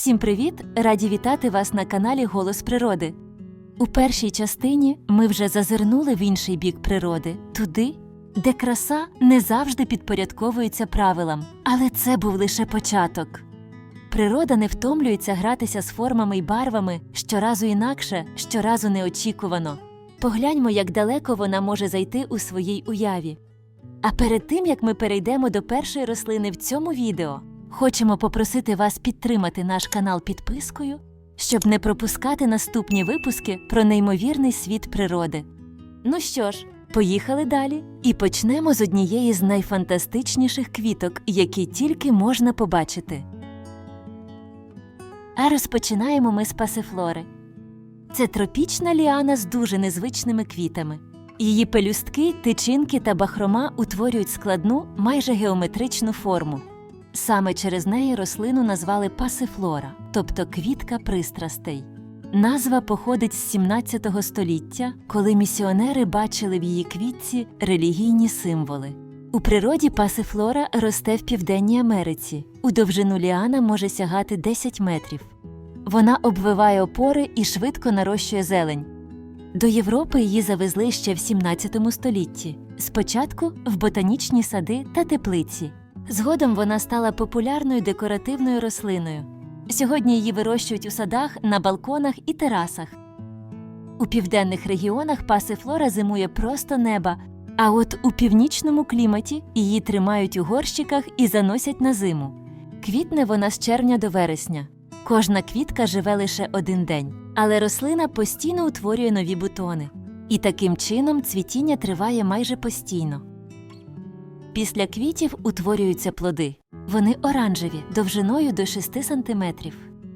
Всім привіт! Раді вітати вас на каналі Голос Природи. У першій частині ми вже зазирнули в інший бік природи, туди, де краса не завжди підпорядковується правилам, але це був лише початок. Природа не втомлюється гратися з формами й барвами щоразу інакше, щоразу неочікувано. Погляньмо, як далеко вона може зайти у своїй уяві. А перед тим як ми перейдемо до першої рослини в цьому відео, хочемо попросити вас підтримати наш канал підпискою, щоб не пропускати наступні випуски про неймовірний світ природи. Ну що ж, поїхали далі і почнемо з однієї з найфантастичніших квіток, які тільки можна побачити. А розпочинаємо ми з пасифлори. Це тропічна ліана з дуже незвичними квітами. Її пелюстки, тичинки та бахрома утворюють складну, майже геометричну форму. Саме через неї рослину назвали пасифлора, тобто квітка пристрастей. Назва походить з 17 століття, коли місіонери бачили в її квітці релігійні символи. У природі пасифлора росте в Південній Америці. У довжину ліана може сягати 10 метрів. Вона обвиває опори і швидко нарощує зелень. До Європи її завезли ще в 17 столітті, спочатку в ботанічні сади та теплиці. Згодом вона стала популярною декоративною рослиною. Сьогодні її вирощують у садах, на балконах і терасах. У південних регіонах пасифлора зимує просто неба, а от у північному кліматі її тримають у горщиках і заносять на зиму. Квітне вона з червня до вересня. Кожна квітка живе лише один день, але рослина постійно утворює нові бутони. І таким чином цвітіння триває майже постійно. Після квітів утворюються плоди. Вони оранжеві, довжиною до 6 см.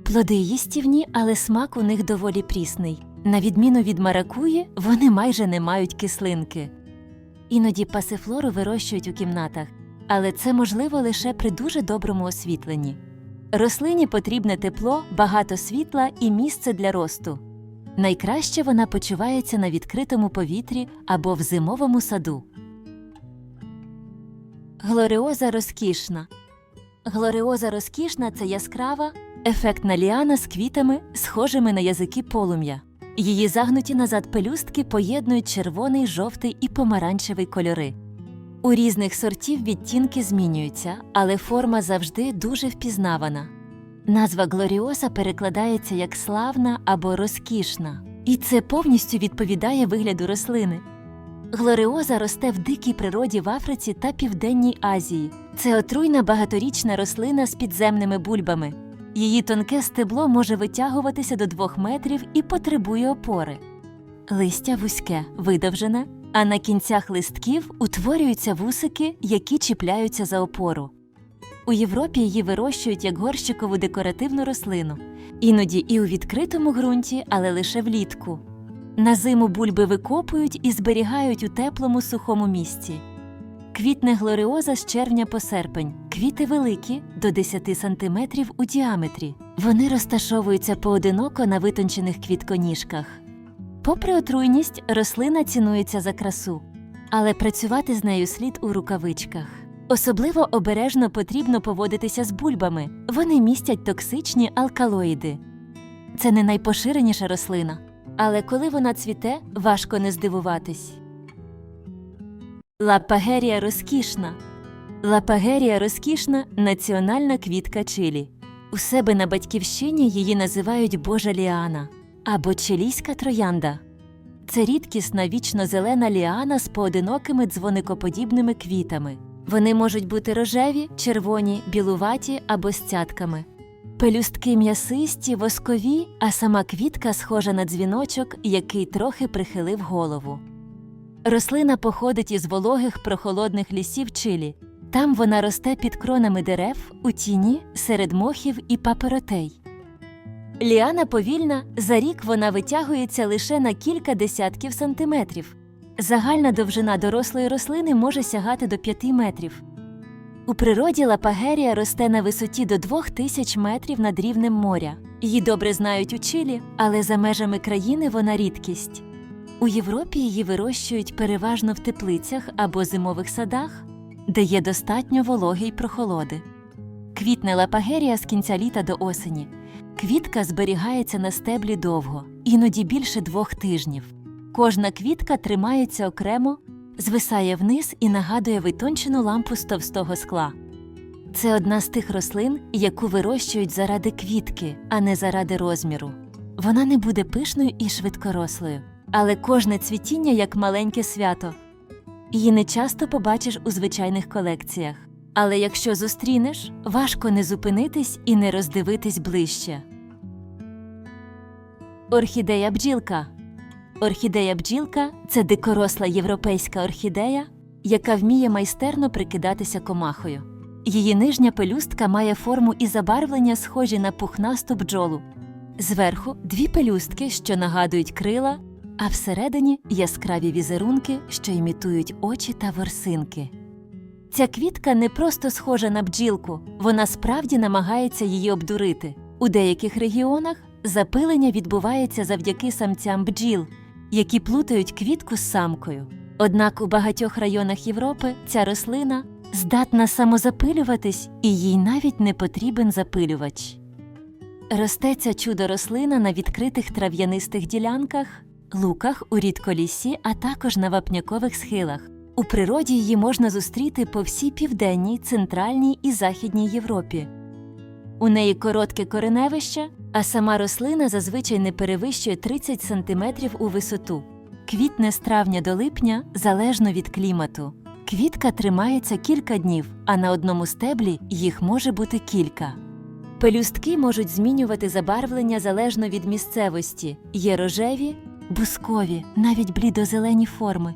Плоди їстівні, але смак у них доволі прісний. На відміну від маракуї, вони майже не мають кислинки. Іноді пасифлору вирощують у кімнатах, але це можливо лише при дуже доброму освітленні. Рослині потрібне тепло, багато світла і місце для росту. Найкраще вона почувається на відкритому повітрі або в зимовому саду. Глоріоза розкішна. Глоріоза розкішна це яскрава, ефектна ліана з квітами, схожими на язики полум'я. Її загнуті назад пелюстки поєднують червоний, жовтий і помаранчевий кольори. У різних сортів відтінки змінюються, але форма завжди дуже впізнавана. Назва глоріоза перекладається як славна або розкішна, і це повністю відповідає вигляду рослини. Глоріоза росте в дикій природі в Африці та Південній Азії. Це отруйна багаторічна рослина з підземними бульбами. Її тонке стебло може витягуватися до двох метрів і потребує опори. Листя вузьке, видовжене, а на кінцях листків утворюються вусики, які чіпляються за опору. У Європі її вирощують як горщикову декоративну рослину, іноді і у відкритому ґрунті, але лише влітку. На зиму бульби викопують і зберігають у теплому сухому місці. Квітне глоріоза з червня по серпень. Квіти великі до 10 см у діаметрі. Вони розташовуються поодиноко на витончених квітконіжках. Попри отруйність, рослина цінується за красу, але працювати з нею слід у рукавичках. Особливо обережно потрібно поводитися з бульбами. Вони містять токсичні алкалоїди. Це не найпоширеніша рослина, але коли вона цвіте, важко не здивуватись. Лапагерія розкішна. Лапагерія розкішна національна квітка Чилі. У себе на батьківщині її називають Божа ліана або чилійська троянда. Це рідкісна вічно-зелена ліана з поодинокими дзвоникоподібними квітами. Вони можуть бути рожеві, червоні, білуваті або з цятками. Пелюстки м'ясисті, воскові, а сама квітка схожа на дзвіночок, який трохи прихилив голову. Рослина походить із вологих прохолодних лісів Чилі. Там вона росте під кронами дерев, у тіні, серед мохів і паперотей. Ліана повільна, за рік вона витягується лише на кілька десятків сантиметрів. Загальна довжина дорослої рослини може сягати до 5 метрів. У природі лапагерія росте на висоті до 2000 метрів над рівнем моря. Її добре знають у Чилі, але за межами країни вона рідкість. У Європі її вирощують переважно в теплицях або зимових садах, де є достатньо вологи й прохолоди. Квітне лапагерія з кінця літа до осені. квітка зберігається на стеблі довго, іноді більше двох тижнів. Кожна квітка тримається окремо, звисає вниз і нагадує витончену лампу з товстого скла. Це одна з тих рослин, яку вирощують заради квітки, а не заради розміру. Вона не буде пишною і швидкорослою, але кожне цвітіння як маленьке свято. Її не часто побачиш у звичайних колекціях. Але якщо зустрінеш, важко не зупинитись і не роздивитись ближче. Орхідея бджілка. Орхідея бджілка це дикоросла європейська орхідея, яка вміє майстерно прикидатися комахою. Її нижня пелюстка має форму і забарвлення, схожі на пухнасту бджолу. Зверху дві пелюстки, що нагадують крила, а всередині яскраві візерунки, що імітують очі та ворсинки. Ця квітка не просто схожа на бджілку, вона справді намагається її обдурити. У деяких регіонах запилення відбувається завдяки самцям бджіл, які плутають квітку з самкою. Однак у багатьох районах Європи ця рослина здатна самозапилюватись, і їй навіть не потрібен запилювач. Росте ця чудо рослина на відкритих трав'янистих ділянках, луках у рідколісі, а також на вапнякових схилах. У природі її можна зустріти по всій південній, центральній і західній Європі. У неї коротке кореневище, а сама рослина зазвичай не перевищує 30 см у висоту. Квітне з травня до липня залежно від клімату. Квітка тримається кілька днів, а на одному стеблі їх може бути кілька. Пелюстки можуть змінювати забарвлення залежно від місцевості. Є рожеві, бускові, навіть блідозелені форми.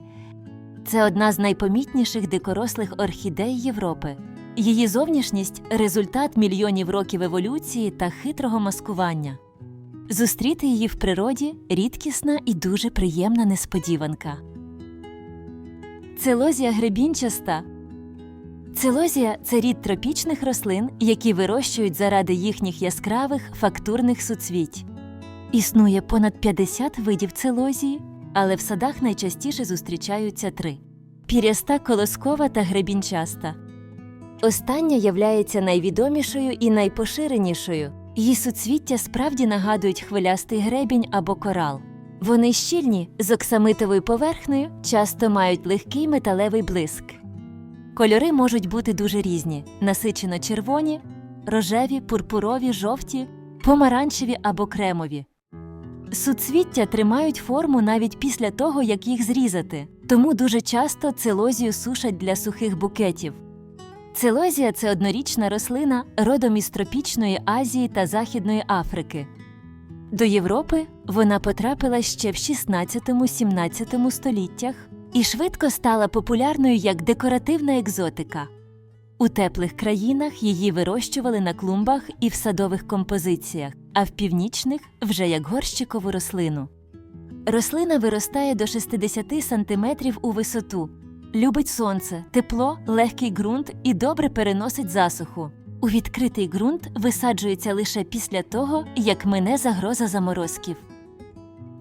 Це одна з найпомітніших дикорослих орхідей Європи. Її зовнішність результат мільйонів років еволюції та хитрого маскування. Зустріти її в природі рідкісна і дуже приємна несподіванка. Целозія гребінчаста. Целозія це рід тропічних рослин, які вирощують заради їхніх яскравих фактурних суцвіть. Існує понад 50 видів целозії, але в садах найчастіше зустрічаються три: піряста, колоскова та гребінчаста. Остання являється найвідомішою і найпоширенішою. Її суцвіття справді нагадують хвилястий гребінь або корал. Вони щільні з оксамитовою поверхнею, часто мають легкий металевий блиск. Кольори можуть бути дуже різні: насичено червоні, рожеві, пурпурові, жовті, помаранчеві або кремові. Суцвіття тримають форму навіть після того, як їх зрізати, тому дуже часто целозію сушать для сухих букетів. Целозія це однорічна рослина родом із тропічної Азії та Західної Африки. До Європи вона потрапила ще в 16-17 століттях і швидко стала популярною як декоративна екзотика. У теплих країнах її вирощували на клумбах і в садових композиціях, а в північних вже як горщикову рослину. Рослина виростає до 60 см у висоту, любить сонце, тепло, легкий ґрунт і добре переносить засуху. У відкритий ґрунт висаджується лише після того, як мине загроза заморозків.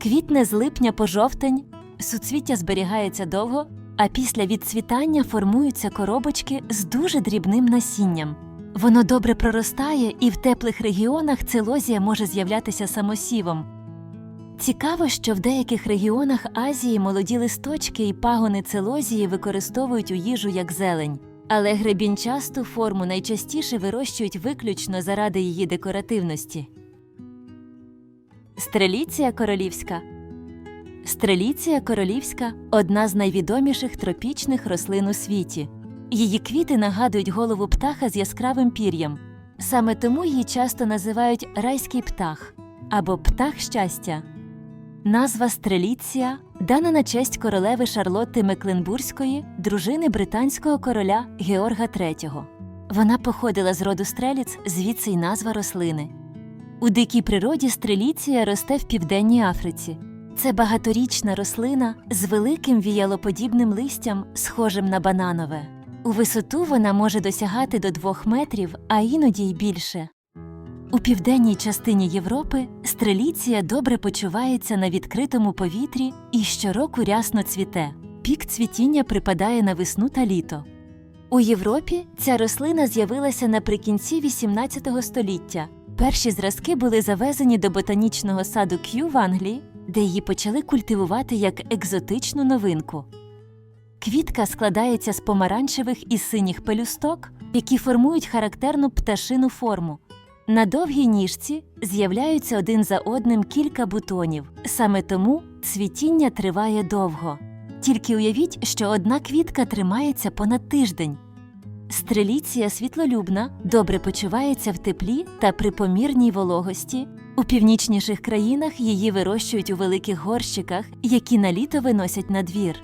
Квітне з липня по жовтень, суцвіття зберігається довго, а після відцвітання формуються коробочки з дуже дрібним насінням. Воно добре проростає, і в теплих регіонах целозія може з'являтися самосівом. Цікаво, що в деяких регіонах Азії молоді листочки і пагони целозії використовують у їжу як зелень, але гребінчасту форму найчастіше вирощують виключно заради її декоративності. Стреліція королівська Стреліція королівська одна з найвідоміших тропічних рослин у світі. Її квіти нагадують голову птаха з яскравим пір'ям. Саме тому її часто називають райський птах або птах щастя. Назва Стреліція дана на честь королеви Шарлотти Мекленбурзької, дружини британського короля Георга III. Вона походила з роду стреліць, звідси й назва рослини. У дикій природі стреліція росте в південній Африці. Це багаторічна рослина з великим віялоподібним листям, схожим на бананове. У висоту вона може досягати до 2 метрів, а іноді й більше. У південній частині Європи стреліція добре почувається на відкритому повітрі і щороку рясно цвіте. Пік цвітіння припадає на весну та літо. У Європі ця рослина з'явилася наприкінці XVIII століття Перші зразки були завезені до ботанічного саду К'ю в Англії, де її почали культивувати як екзотичну новинку. Квітка складається з помаранчевих і синіх пелюсток, які формують характерну пташину форму. На довгій ніжці з'являються один за одним кілька бутонів, саме тому цвітіння триває довго. Тільки уявіть, що одна квітка тримається понад тиждень. Стреліція світлолюбна, добре почувається в теплі та при помірній вологості. У північніших країнах її вирощують у великих горщиках, які на літо виносять на двір.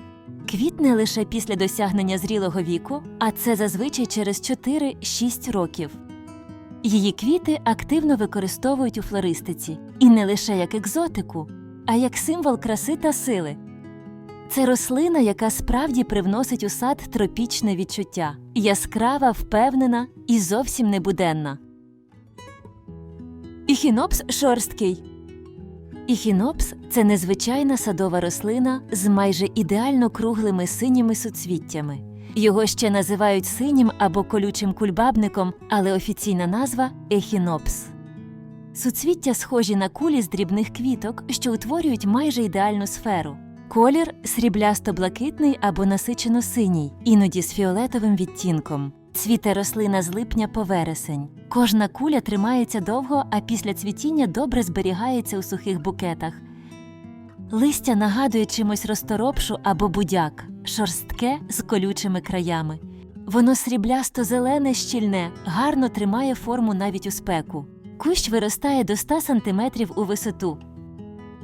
Квітне лише після досягнення зрілого віку, а це зазвичай через 4-6 років. Її квіти активно використовують у флористиці і не лише як екзотику, а як символ краси та сили. Це рослина, яка справді привносить у сад тропічне відчуття, яскрава, впевнена і зовсім небуденна. Іхінопс шорсткий. Іхінопс це незвичайна садова рослина з майже ідеально круглими синіми суцвіттями. Його ще називають синім або колючим кульбабником, але офіційна назва ехінопс. Суцвіття схожі на кулі з дрібних квіток, що утворюють майже ідеальну сферу. Колір сріблясто-блакитний або насичено синій, іноді з фіолетовим відтінком. Цвіте рослина з липня по вересень. Кожна куля тримається довго, а після цвітіння добре зберігається у сухих букетах. Листя нагадує чимось розторопшу або будяк, шорстке з колючими краями. Воно сріблясто зелене, щільне, гарно тримає форму навіть у спеку. Кущ виростає до 100 см у висоту.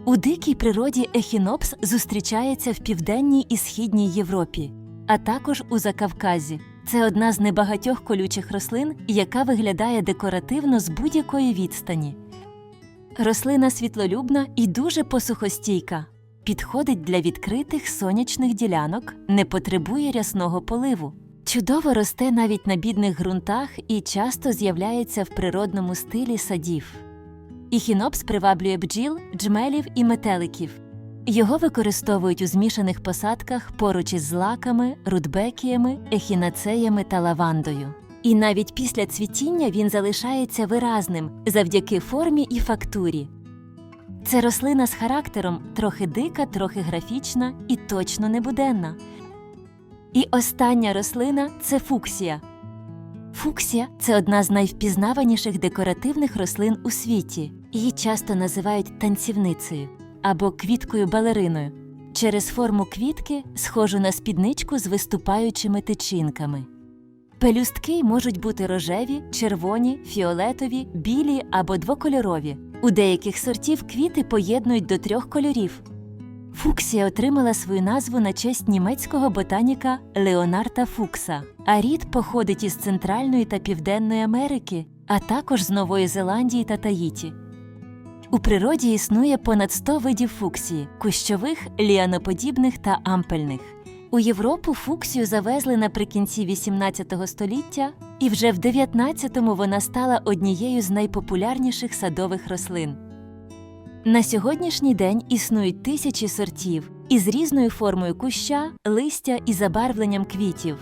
У дикій природі ехінопс зустрічається в південній і східній Європі, а також у Закавказі. Це одна з небагатьох колючих рослин, яка виглядає декоративно з будь-якої відстані. Рослина світлолюбна і дуже посухостійка. Підходить для відкритих сонячних ділянок, не потребує рясного поливу. Чудово росте навіть на бідних ґрунтах і часто з'являється в природному стилі садів. Іхінопс приваблює бджіл, джмелів і метеликів. Його використовують у змішаних посадках поруч із злаками, рудбекіями, ехінацеями та лавандою. І навіть після цвітіння він залишається виразним завдяки формі і фактурі. Це рослина з характером трохи дика, трохи графічна і точно небуденна. І остання рослина це фуксія. Фуксія це одна з найвпізнаваніших декоративних рослин у світі. Її часто називають танцівницею або квіткою балериною через форму квітки, схожу на спідничку з виступаючими тичинками. Пелюстки можуть бути рожеві, червоні, фіолетові, білі або двокольорові. У деяких сортів квіти поєднують до трьох кольорів. Фуксія отримала свою назву на честь німецького ботаніка Леонарда Фукса. А рід походить із Центральної та Південної Америки, а також з Нової Зеландії та Таїті. У природі існує понад 100 видів фуксії кущових, ліаноподібних та ампельних. У Європу фуксію завезли наприкінці XVIII століття, і вже в 19-му вона стала однією з найпопулярніших садових рослин. На сьогоднішній день існують тисячі сортів із різною формою куща, листя і забарвленням квітів.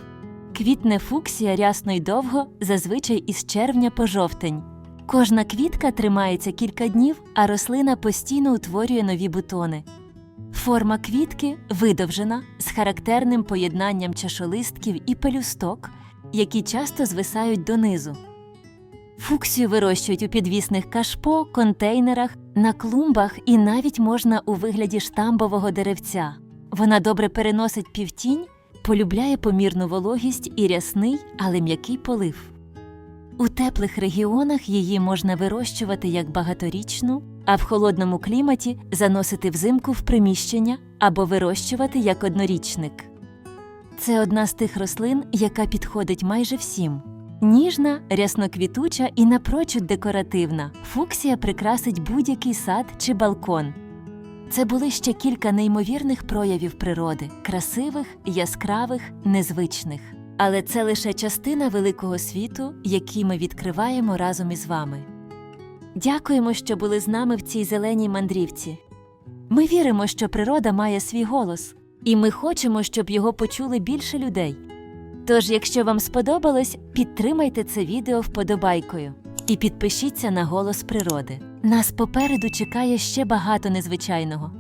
Квітне фуксія рясно й довго, зазвичай із червня по жовтень. Кожна квітка тримається кілька днів, а рослина постійно утворює нові бутони. Форма квітки видовжена з характерним поєднанням чашолистків і пелюсток, які часто звисають донизу. Фуксію вирощують у підвісних кашпо, контейнерах, на клумбах і навіть можна у вигляді штамбового деревця. Вона добре переносить півтінь, полюбляє помірну вологість і рясний, але м'який полив. У теплих регіонах її можна вирощувати як багаторічну, а в холодному кліматі заносити взимку в приміщення або вирощувати як однорічник. Це одна з тих рослин, яка підходить майже всім. Ніжна, рясноквітуча і напрочуд декоративна. Фуксія прикрасить будь-який сад чи балкон. Це були ще кілька неймовірних проявів природи красивих, яскравих, незвичних. Але це лише частина великого світу, який ми відкриваємо разом із вами. Дякуємо, що були з нами в цій зеленій мандрівці. Ми віримо, що природа має свій голос, і ми хочемо, щоб його почули більше людей. Тож, якщо вам сподобалось, підтримайте це відео вподобайкою. і підпишіться на голос природи. Нас попереду чекає ще багато незвичайного.